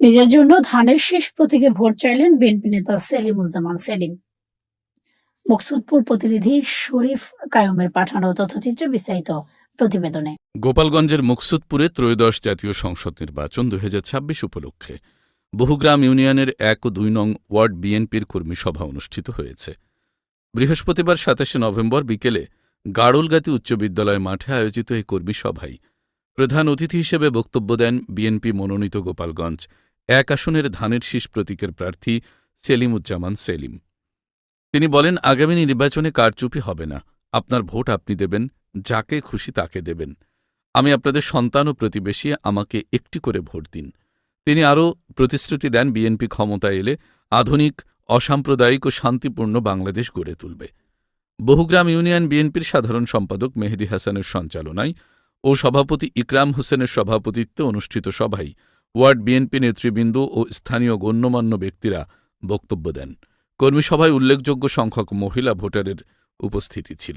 নিজের জন্য ধানের শেষ প্রতীকে ভোট চাইলেন বিএনপি নেতা সেলিমুজ্জামান সেলিম। মকসুদপুর প্রতিনিধি শরীফ কায়ুমের পাঠানো তথ্যচিত্রে বিস্তারিত প্রতিবেদনে। গোপালগঞ্জের মুকসুদপুরে ত্রয়োদশ জাতীয় সংসদ নির্বাচন দু উপলক্ষে বহুগ্রাম ইউনিয়নের এক ও দুই নং ওয়ার্ড বিএনপির কর্মী সভা অনুষ্ঠিত হয়েছে। বৃহস্পতিবার সাতাশে নভেম্বর বিকেলে গাড়লগাতি উচ্চ বিদ্যালয় মাঠে আয়োজিত এই কর্মী সভায় প্রধান অতিথি হিসেবে বক্তব্য দেন বিএনপি মনোনীত গোপালগঞ্জ এক আসনের ধানের শীষ প্রতীকের প্রার্থী সেলিমুজ্জামান সেলিম। তিনি বলেন, আগামী নির্বাচনে কারচুপি হবে না। আপনার ভোট আপনি দেবেন, যাকে খুশি তাকে দেবেন। আমি আপনাদের সন্তান ও প্রতিবেশী, আমাকে একটি করে ভোট দিন। তিনি আরও প্রতিশ্রুতি দেন, বিএনপি ক্ষমতায় এলে আধুনিক, অসাম্প্রদায়িক ও শান্তিপূর্ণ বাংলাদেশ গড়ে তুলবে। বহুগ্রাম ইউনিয়ন বিএনপির সাধারণ সম্পাদক মেহেদি হাসানের সঞ্চালনায় ও সভাপতি ইকরাম হোসেনের সভাপতিত্বে অনুষ্ঠিত সভায় ওয়ার্ড বিএনপি নেতৃবৃন্দ ও স্থানীয় গণ্যমান্য ব্যক্তিরা বক্তব্য দেন। কর্মীসভায় উল্লেখযোগ্য সংখ্যক মহিলা ভোটারের উপস্থিতি ছিল।